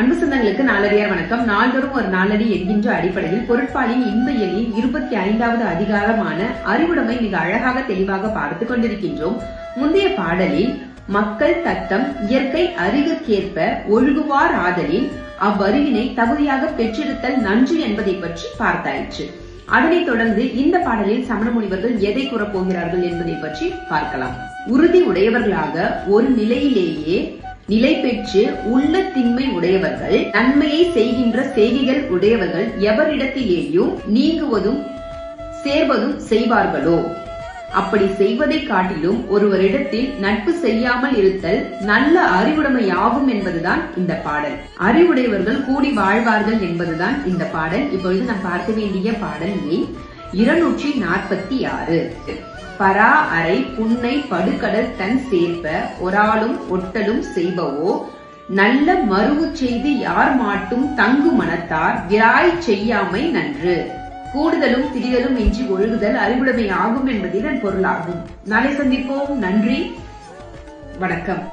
அன்பு சொந்தங்களுக்கு நாளடியார் வணக்கம். நாள்தோறும் ஒரு நாளடி என்கின்ற அடிப்படையில் பொருட்பாலின் இன்ப இருபத்தி ஐந்தாவது அதிகாரமான அறிவுடைமை மிக அழகாக தெளிவாக பார்த்து கொண்டிருக்கின்றோம். முந்தைய பாடலில் மக்கள் தத்தம் இயற்கை அறிவுக்கேற்ப ஒழுகுவார் ஆதலின் அவ்வறிவினை தகுதியாக பெற்றிருத்தல் நன்று என்பதை பற்றி பார்த்தாயிற்று. அதனைத் தொடர்ந்து இந்த பாடலில் சமண முனிவர்கள் எதை கூறப் போகிறார்கள் என்பதை பற்றி பார்க்கலாம். உறுதி உடையவர்களாக ஒரு நிலையிலேயே நிலை பெற்று உள்ள திண்மை உடையவர்கள் நன்மையை செய்கின்ற செய்திகள் உடையவர்கள் எவரிடத்திலேயும் நீங்குவதும் சேர்வதும் செய்வார்களோ? அப்படி செய்வதை காட்டிலும் ஒருவரிடத்தில் நட்பு செய்யாமல் இருத்தல் நல்ல அறிவுடைமையாகும் என்பதுதான் இந்த பாடல். அறிவுடையவர்கள் கூடி வாழ்வார்கள் என்பதுதான் இந்த பாடல். இப்பொழுது நாம் பார்க்க வேண்டிய பாடல் எண் இருநூற்றி நாற்பத்தி ஆறு. பரா அறை புன்னை படுகடல் தன் சேர்ப்ப ஒராளும் ஒட்டலும் செய்பவோ? நல்ல மறுவு செய்து யார் மாட்டும் தங்கு மனத்தார் விராய் செய்யாமை நன்று. கூடுதலும் திரிதலும் இன்றி ஒழுகுதல் அறிவுடைமை ஆகும் என்பது இதன் பொருளாகும். நாளை சந்திப்போம். நன்றி. வணக்கம்.